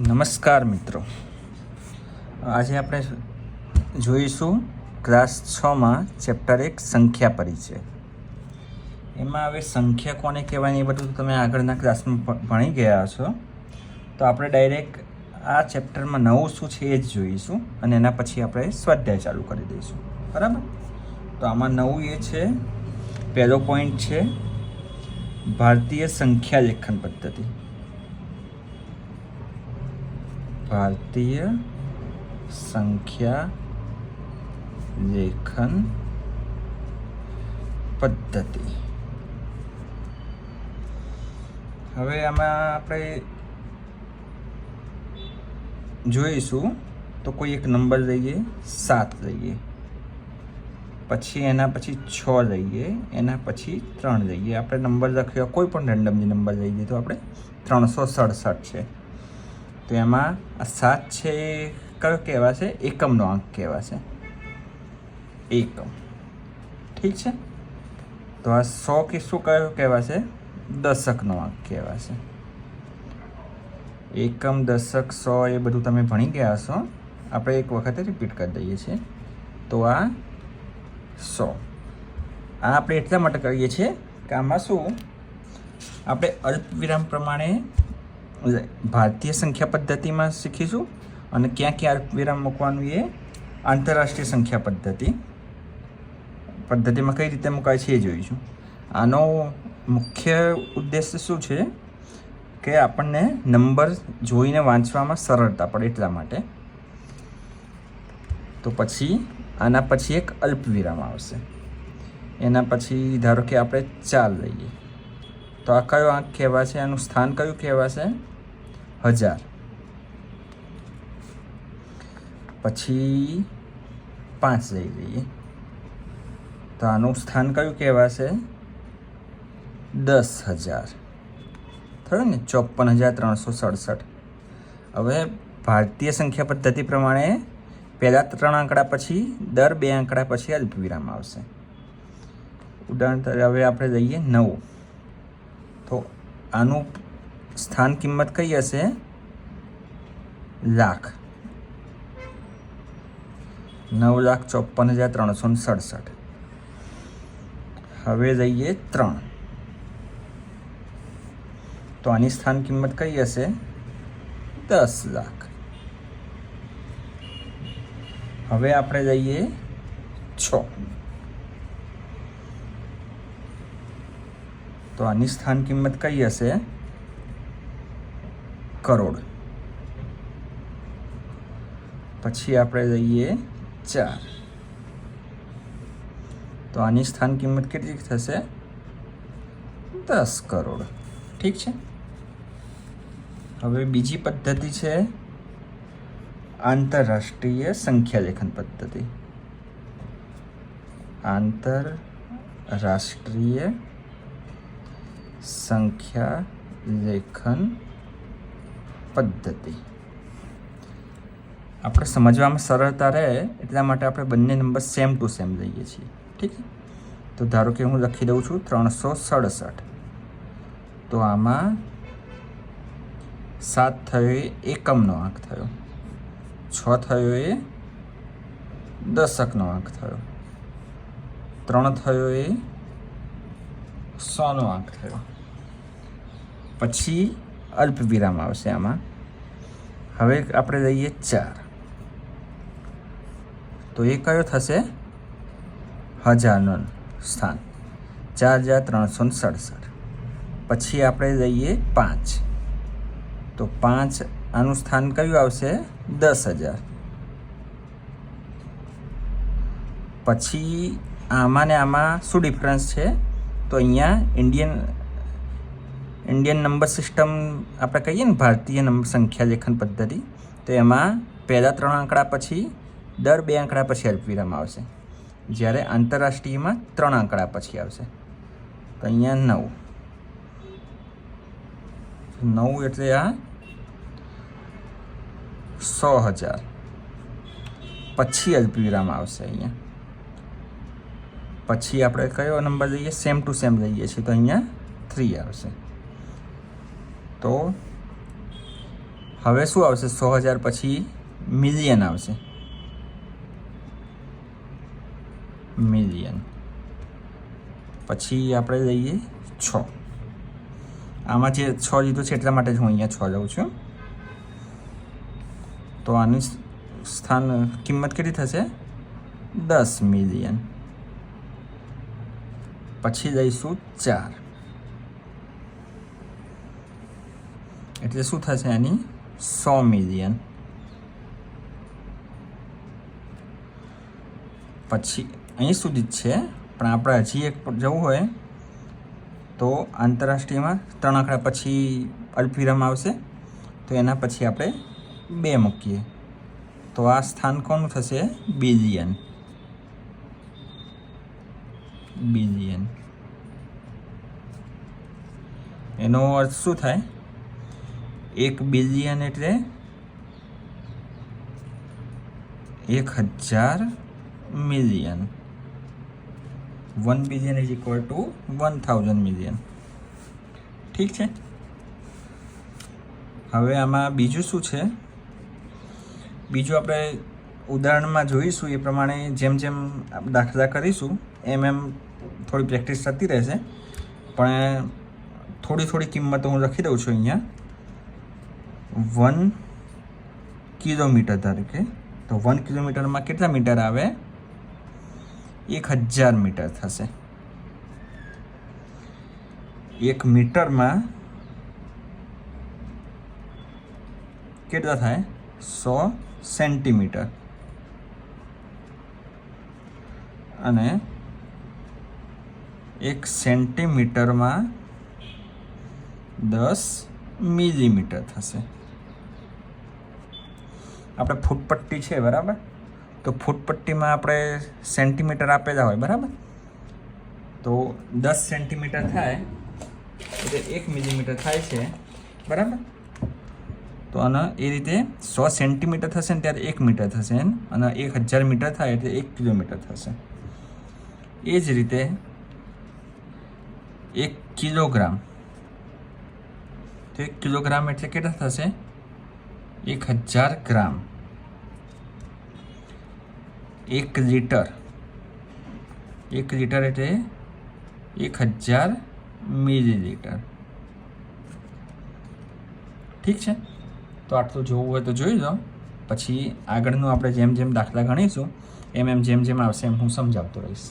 નમસ્કાર મિત્રો. આજે આપણે જોઈશું ક્લાસ છમાં ચેપ્ટર એક સંખ્યા પરિચય. એમાં હવે સંખ્યા કોને કહેવાય એ બધું તમે આગળના ક્લાસમાં ભણી ગયા છો તો આપણે ડાયરેક્ટ આ ચેપ્ટરમાં નવું શું છે એ જ જોઈશું અને એના પછી આપણે સ્વાધ્યાય ચાલુ કરી દઈશું. બરાબર? તો આમાં નવું એ છે, પહેલો પોઈન્ટ છે, ભારતીય સંખ્યા લેખન પદ્ધતિ. ભારતીય સંખ્યા લેખન પદ્ધતિ. હવે આમાં આપણે જોઈશું તો કોઈ એક નંબર લઈએ, સાત લઈએ. પછી એના પછી છ લઈએ, એના પછી ત્રણ લઈએ. આપણે નંબર લખ્યો, કોઈ પણ રેન્ડમલી નંબર લઈ લીધો આપણે. ત્રણસો સડસઠ છે. તો એમાં સાત છે એ કયો કહેવાશે એકમનો અંક કહેવાશે એકમ. ઠીક છે? તો આ સો કે શું કયો કહેવાશે દશકનો અંક કહેવાશે એકમ, દશક, સો એ બધું તમે ભણી ગયા હશો. આપણે એક વખતે રિપીટ કરી દઈએ છીએ. તો આ સો. આ આપણે એટલા માટે કરીએ છીએ કે આમાં શું? આપણે અલ્પ વિરામ પ્રમાણે ભારતીય સંખ્યા પદ્ધતિમાં શીખીશું અને ક્યાં ક્યાં અલ્પવિરામ મૂકવાનું એ આંતરરાષ્ટ્રીય સંખ્યા પદ્ધતિ. પદ્ધતિમાં કઈ રીતે મુકાય છે એ જોઈશું. આનો મુખ્ય ઉદ્દેશ શું છે? કે આપણને નંબર જોઈને વાંચવામાં સરળતા પડે એટલા માટે. તો પછી આના પછી એક અલ્પવિરામ આવશે. એના પછી ધારો કે આપણે ચાર લઈએ. તો આ કયો આંક કહેવાશે? આનું સ્થાન કયું કહેવાશે? હજાર. પછી પાંચ લઈ લઈએ. તો આનું સ્થાન કયું કહેવાશે? દસ હજાર. થયું ને? ચોપન હજાર ત્રણસો સડસઠ. હવે ભારતીય સંખ્યા પદ્ધતિ પ્રમાણે પહેલાં ત્રણ આંકડા પછી દર બે આંકડા પછી અલ્પવિરામ આવશે. ઉદાહરણ તરીકે હવે આપણે લઈએ નવ. તો આનું સ્થાન કિંમત કઈ હશે? લાખ. નવ લાખ ચોપન હજાર ત્રણસો સડસઠ. હવે જઈએ ત્રણ. તો આની સ્થાન કિંમત કઈ હશે? દસ લાખ. હવે આપણે જઈએ છ. તો આની સ્થાન કિંમત કઈ હશે? કરોડ. પછી આપણે જઈએ ચાર. તો આની સ્થાન કિંમત કેટલી થશે? દસ કરોડ. ઠીક છે? હવે બીજી પદ્ધતિ છે આંતરરાષ્ટ્રીય સંખ્યા લેખન પદ્ધતિ. આંતરરાષ્ટ્રીય સંખ્યા લેખન પદ્ધતિ. આપણે સમજવામાં સરળતા રહે એટલા માટે આપણે બંને નંબર સેમ ટુ સેમ લઈએ છીએ. ઠીક તો ધારો કે હું લખી દઉં છું ત્રણસો સડસઠ. તો આમાં સાત થયો એ એકમનો આંક થયો. છ થયો એ દશકનો આંક થયો. ત્રણ થયો એ સોનો આંક થયો. પછી અલ્પ વિરામ આવશે આમાં. હવે આપણે લઈએ ચાર. તો એ કયો થશે? હજારનું સ્થાન. ચાર હજાર ત્રણસો સડસઠ. પછી આપણે લઈએ પાંચ. તો પાંચ આનું સ્થાન કયું આવશે? દસ હજાર. પછી આમાં ને આમાં શું ડિફરન્સ છે? તો અહીંયા ઇન્ડિયન ઇન્ડિયન નંબર સિસ્ટમ આપણે કહીએ ને, ભારતીય નંબર સંખ્યા લેખન પદ્ધતિ, તો એમાં પહેલાં ત્રણ આંકડા પછી દર બે આંકડા પછી અલ્પવિરામ આવશે. જ્યારે આંતરરાષ્ટ્રીયમાં ત્રણ આંકડા પછી આવશે. તો અહીંયા નવ. નવ એટલે આ સો હજાર. પછી અલ્પવિરામ આવશે અહીંયા. પછી આપણે કયો નંબર લઈએ? સેમ ટુ સેમ લઈએ છીએ, તો અહીંયા થ્રી આવશે. તો હવે શું આવશે? સો હજાર પછી મિલિયન આવશે. મિલિયન પછી આપણે લઈએ છ. આમાં જે છ લીધું છે એટલા માટે જ હું અહીંયા છ લઉં છું. તો આની સ્થાન, કિંમત કેટલી થશે? દસ મિલિયન પછી લઈશું ચાર. એટલે શું થશે એની? સો મિલિયન પછી અહીં સુધી જ છે, પણ આપણે હજી એક જવું હોય, તો આંતરરાષ્ટ્રીયમાં ત્રણ આંકડા પછી અલ્ફિરમ આવશે. તો એના પછી આપણે બે મૂકીએ. તો આ સ્થાન કોનું થશે? બિલિયન. બિલિયન. એનો અર્થ શું થાય? એક બિલિયન એટલે એક હજાર million one billion is equal to one thousand million ઠીક છે? હવે આમાં બીજું શું છે? બીજું આપણે ઉદાહરણમાં જોઈશું, એ પ્રમાણે જેમ જેમ દાખલા કરીશું, એમ એમ થોડી પ્રેક્ટિસ થતી રહેશે. પણ થોડી થોડી કિંમતો હું લખી દઉં છું અહીંયા. વન કિલોમીટર તરીકે. તો વન કિલોમીટરમાં કેટલા મીટર આવે? એક હજાર મીટર થશે. એક મીટરમાં કેટલા થાય? સો સેન્ટીમીટર. અને એક સેન્ટીમીટરમાં દસ મિલીમીટર થશે. આપણે ફૂટપટ્ટી છે, બરાબર? તો ફૂટપટ્ટીમાં આપણે સેન્ટીમીટર આપેલા હોય, બરાબર? તો દસ સેન્ટીમીટર થાય, એટલે એક મિલીમીટર થાય છે, બરાબર? તો આને એ રીતે સો સેન્ટીમીટર થશે ને ત્યારે એક મીટર થશે અને એક હજાર મીટર થાય એટલે એક કિલોમીટર થશે. એ જ રીતે એક કિલોગ્રામ. તો એક કિલોગ્રામ એટલે કેટલા થશે? એક હજાર ગ્રામ. એક લીટર. એક લીટર એટલે એક હજાર મિલીલીટર. ઠીક છે? તો આટલું જોવું હોય તો જોઈ લો. પછી આગળનું આપણે જેમ જેમ દાખલા ગણીશું, એમ એમ જેમ જેમ આવશે એમ હું સમજાવતો રહીશ.